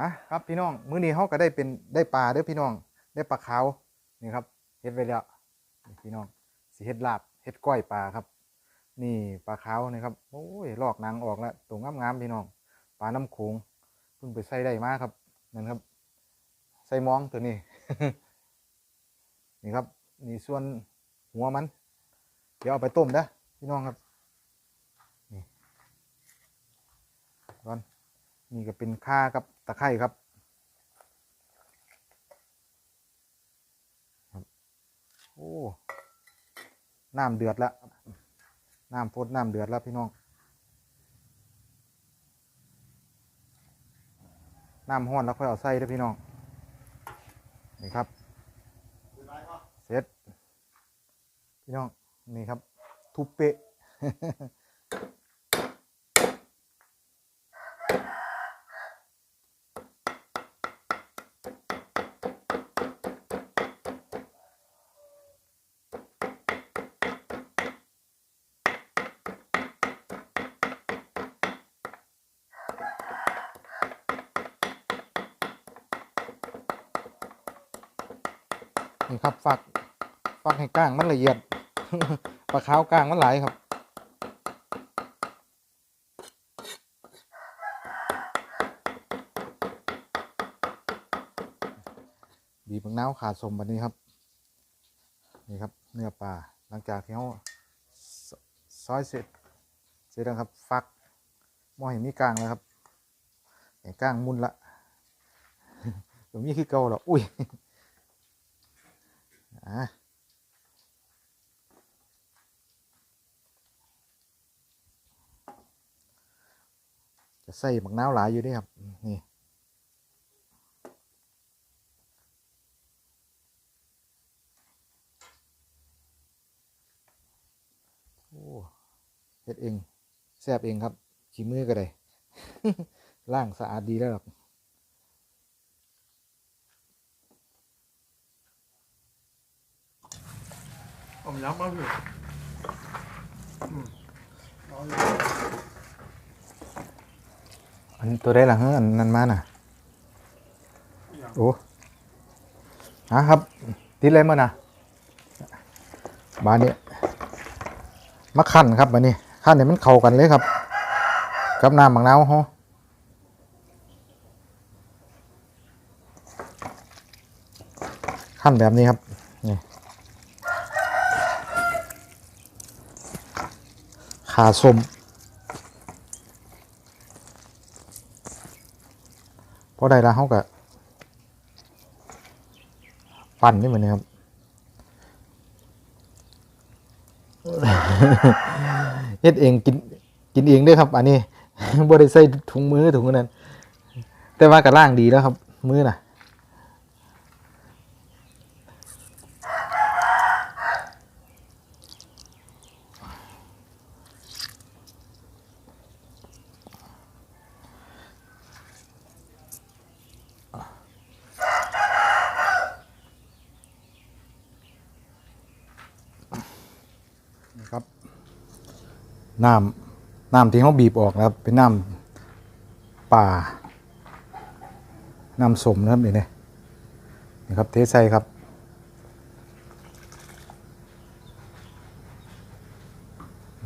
ฮะครับพี่น้องมื้อนี้เขาก็ได้เป็นได้ปลาเด้อพี่น้อง ได้ปลาขาวนี่ครับเฮ็ดไว้แล้วพี่น้องสิเฮ็ดลาบเฮ็ดก้อยปลาครับ นี่ปลาขาวนี่ครับโอ้ยลอกนังออกแล้วตัวงามๆพี่น้องปลาน้ำโขงเพิ่งไปใส่ได้มาครับนั่นครับ ใส่มองตัวนี้นี่ครับนี่ส่วนหัวมัน เดี๋ยวเอาไปต้มเด้อพี่น้องครับนี่ก่อน นี่ก็เป็นข่ากับตะไคร้ครับ โอ้ น้ำเดือดแล้ว น้ำพดน้ำเดือดแล้วพี่น้อง น้ำห้อนแล้วค่อยเอาใส่ด้อพี่น้อง นี่ครับ เสร็จ พี่น้อง นี่ครับ ทุบเปะ นี่ครับฝักฝักให้ก้างมันละเอียดปลาขาวก้างมันไหลครับบีบมะนาวขาดสมแบบนี้ครับ นี่ครับเนื้อปลาหลังจากที่เขาซอยเสร็จเสร็จแล้วครับฟักมอเห็นมีกลางแล้วครับเห็นกลางมุนละตรงนี้คือเก่าหรออุ้ย อะจะใส่บักน้าวหลายอยู่ด้วยครับ นี่โอ้เฮ็ดเองแซบเองครับขี้มือก็ได้ล่างสะอาดดีแล้วหรอก ผมยับมาพี่อืมเอาอยู่อันตัวได้ละเฮ้ออันนั้นมาน่ะอย่างโอ้ฮะครับ ติดอะไรมาน่ะบานนี้มาขั้นครับบานนี้ขั้นเนี่ยมันเข้ากันเลยครับ กับน้ำบางนาวฮะขั้นแบบนี้ครับ นี่ ขาส้มพอได้แล้วเขาก็ปั่นนี่เหมือนนี้ครับเฮ็ดเองกินกินเองเด้วยครับ อันนี้บ่ได้ใส่ถุงมือถุงนั้น แต่ว่าก็ล่างดีแล้วครับ มือน่ะ นะครับน้ำน้ำที่เขาบีบออกนะครับ เป็นน้ำป่าน้ำสมนะครับนี่นะนี่ครับเทใส่ครับ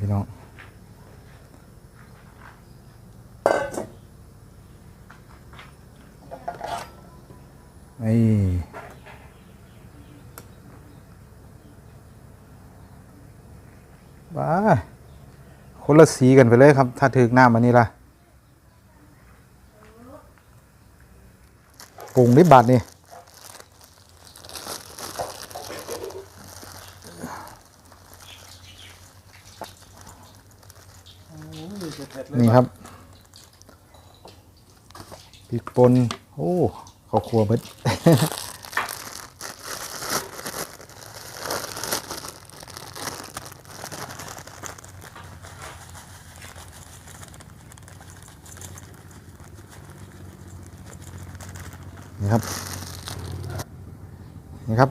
พี่น้องนี่ บ้าคนละสีกันไปเลยครับ ถ้าถึกน้ำอันนี้ล่ะปรุงนิบบาทนี่นี่ครับพริกป่นโอ้ข้าวครัวเบิด นี่ครับ นี่ครับ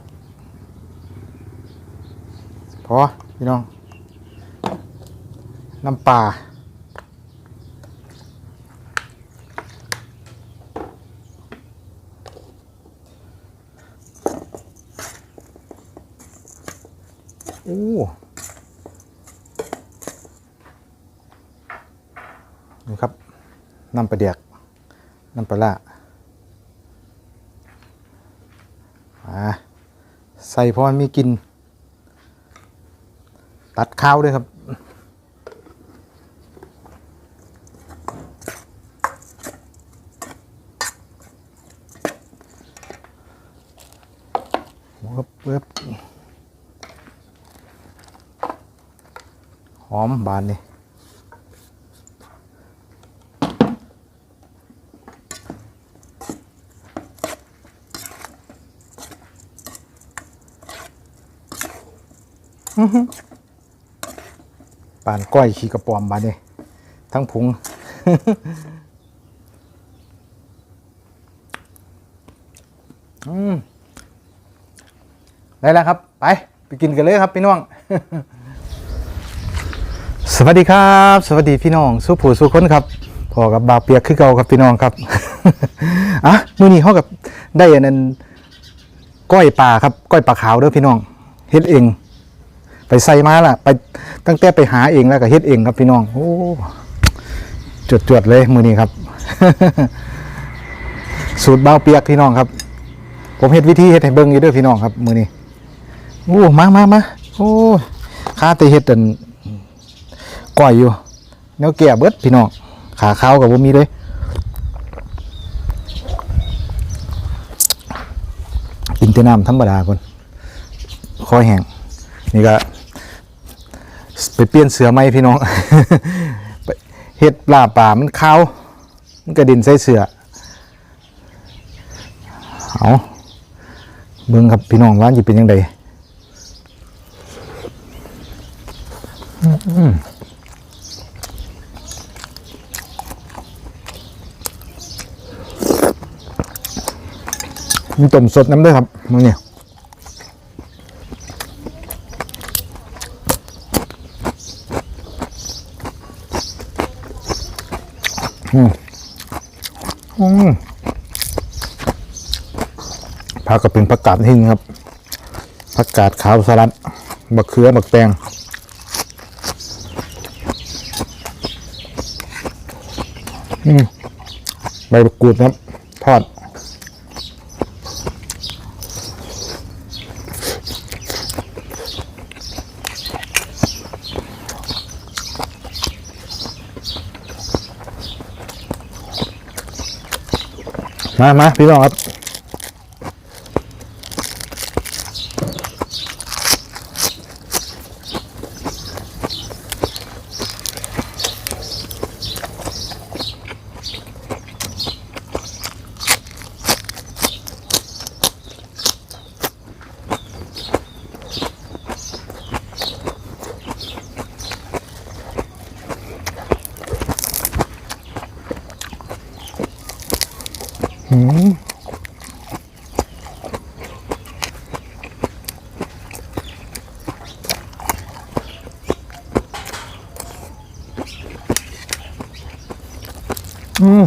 พอ พี่น้อง น้ำปลาโอ้นี่ครับน้ำปลาเดียกน้ำปลาละ อ่าใส่เพราะมันมีกลิน ตัดข้าวด้วยครับเปึ๊บปึ๊บหอมบานนี่อื้อหือ ปานก้อยขี้กระปอมบานนี่ทั้งผงได้แล้วครับ ไป ไปกินกันเลยครับพี่น้อง สวัสดีครับ สวัสดีพี่น้องสุผู้สุคนครับพอกับบาเปียกคือเก่าครับพี่น้องครับอะมือนี้เฮากับได้อันนั้นก้อยปลาครับ ก้อยปลาขาวเด้อพี่น้องเฮ็ดเอง ไปใส่มาล่ะ ไปตั้งแต่ไปหาเองแล้วก็เฮ็ดเองครับพี่น้อง โอ้จวดๆเลยมือนี้ครับ สูตรเบาเปียกพี่น้องครับ ผมเฮ็ดวิธีเฮ็ดให้เบิ่งอยู่ด้อพี่น้องครับ มือนี้โอ้มามามาโอ้ขาต่เฮ็ดอันก้อยอยู่แนวแก่เบิดพี่น้องขาเขากับบ่มีเลยกินแต่น้ำธรรมดาคนคอแห้งนี่ก็ ไปเปลี่ยนเสือไหมพี่น้องเฮ็ดปลาป่ามันขาวมันกระดินใส่เสือเอาเบิ่งครับพี่น้องว่าสิเป็นยังไงมีต้มสดน้ำด้วยครับมือเนี่ยอืมอืม ผักก็เป็นผักกาดหิ้งครับผักกาดขาวสลัดบักเขือบักแตงใบกรูดครับ ทอด มามาพี่น้องครับ อืม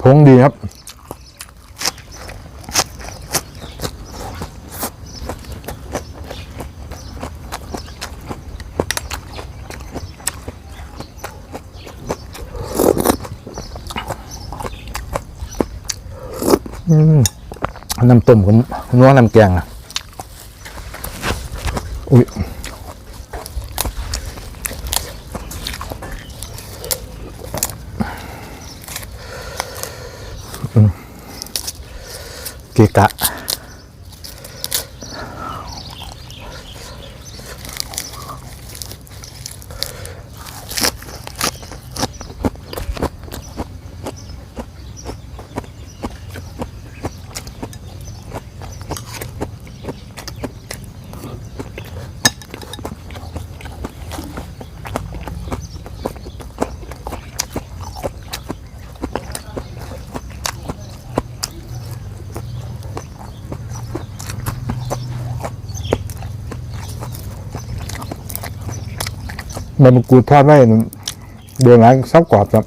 พงดีครับ อืมน้ำต้มผมนัวน้ำแกงอะ อุ้ย เก ใบมะกรูดทอดได้เดือนหลังซับกรอบครับ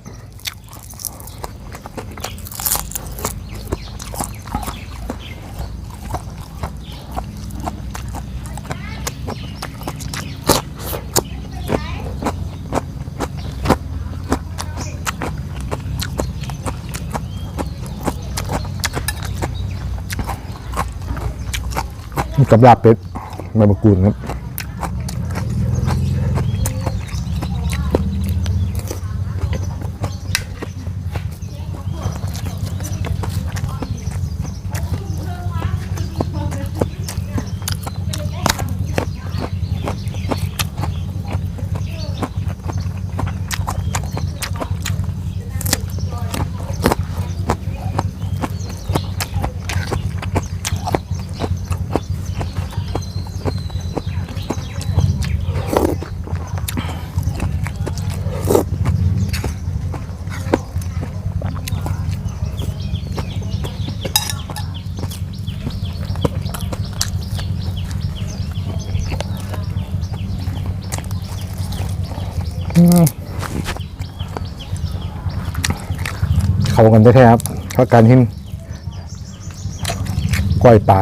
กับลาบเป็ดใมะกรูดครับ เข้ากันแท้ๆครับเพราะการหินก้อยป่า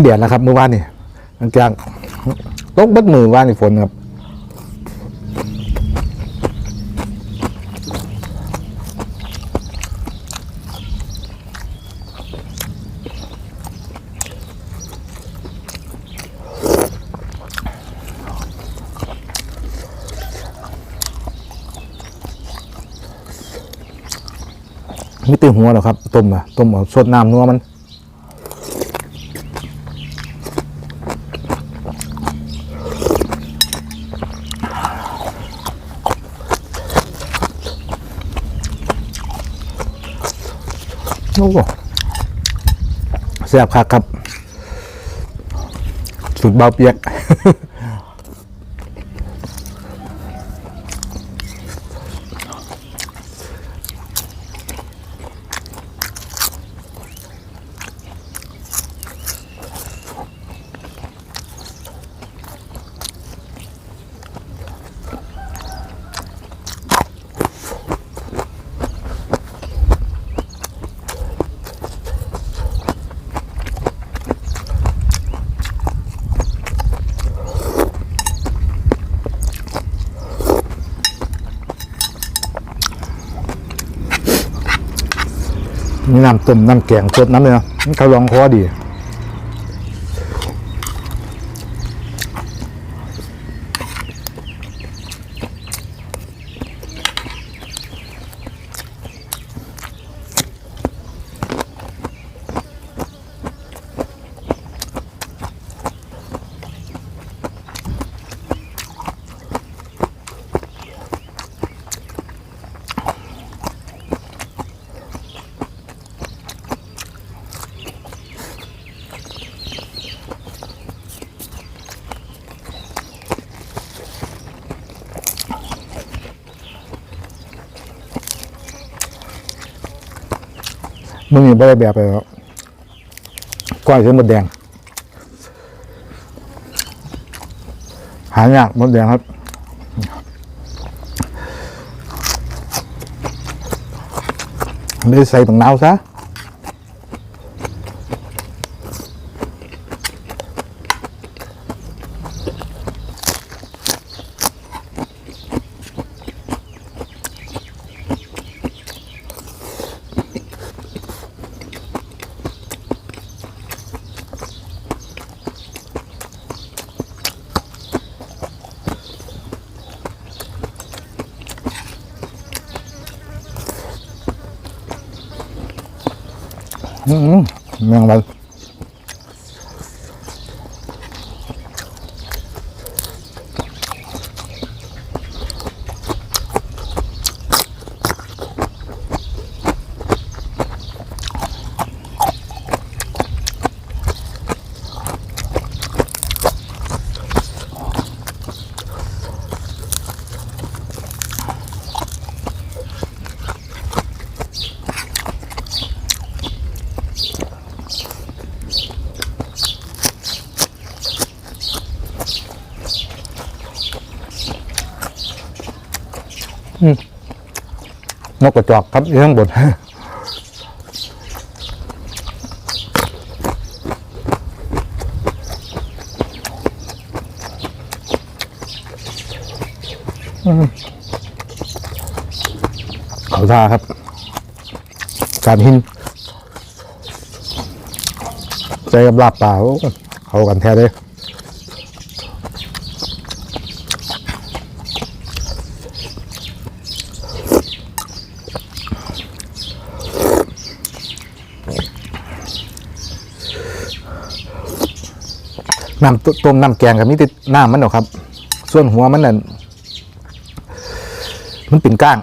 มีแดดแล้วครับเมื่อวานนี่หลังจากตกเบัดมือวานนี่ฝนครับไม่ตื่นหัวหรอกครับต้มอะต้มเอาสดน้ำนัวมัน แซ่บคักครับ สุดเบาเปียก น้ำต้มน้ำแกงสดน้ำเลยนะมันเขาลองคอดี มึงนี่ไม่ได้แบบไปแล้วก้อยเส้นมดแดง หายากมดแดงครับเลยใส่บังนาวซะ อืมแมง นกกระจอกครับอยู่ข้างบนเขาท่าครับ การหินใจกับลาบป่าเขากันแท้เลย น้ำต้มน้ำแกงกับมีแติน้ำมันหรอครับ ส่วนหัวมันน่ะมันเป็นก้าง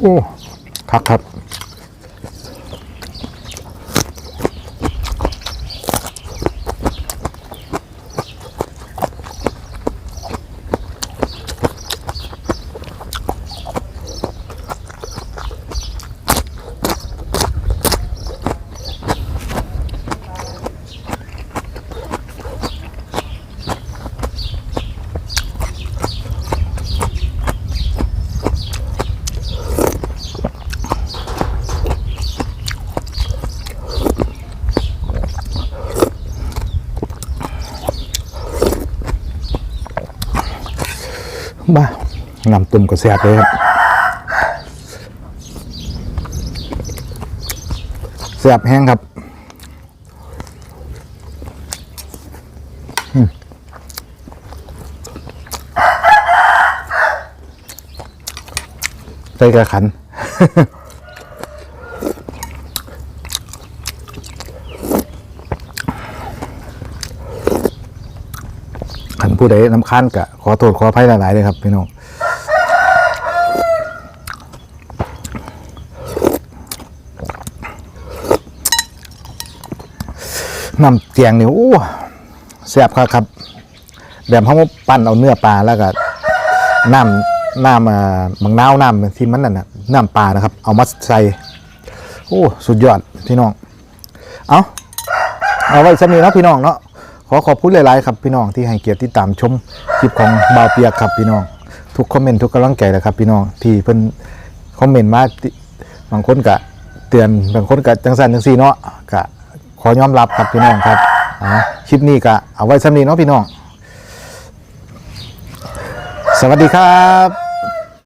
โอ้คักครับา นำตุ่มก็แซ่บเลยครับแซ่บแห้งครับใส่กระขันขันผู้ใดน้ำค้านกะขอโทษขออภัยหลายๆเลยครับพี่น้อง น้ำเตียงนี่โอ้แซ่บครับครับแบบเขามาปั้นเอาเนื้อปลาแล้วก็น้ำน้ำอ่ามังนาวน้ำที่มันนั่นนะน้ำปลานะครับ เอามาใส่โอ้สุดยอดพี่น้อง เอาเอาไว้สำนีเนะพี่น้องเนาะขอขอบคุณหลายๆครับพี่น้องที่ให้เกียรติติดตามชมคลิปของบาวเปียกครับพี่น้อง ทุกคอมเมนต์ทุกกำลังใจแหละครับ พี่น้องที่เพิ่นคอมเมนต์มาบางคนกะเตือนบางคนกะจังสันจังซีเนาะกะ ขอยอมรับครับพี่น้องครับอ่าคลิปนี้ก็เอาไว้สำนีเนาะพี่น้อง สวัสดีครับ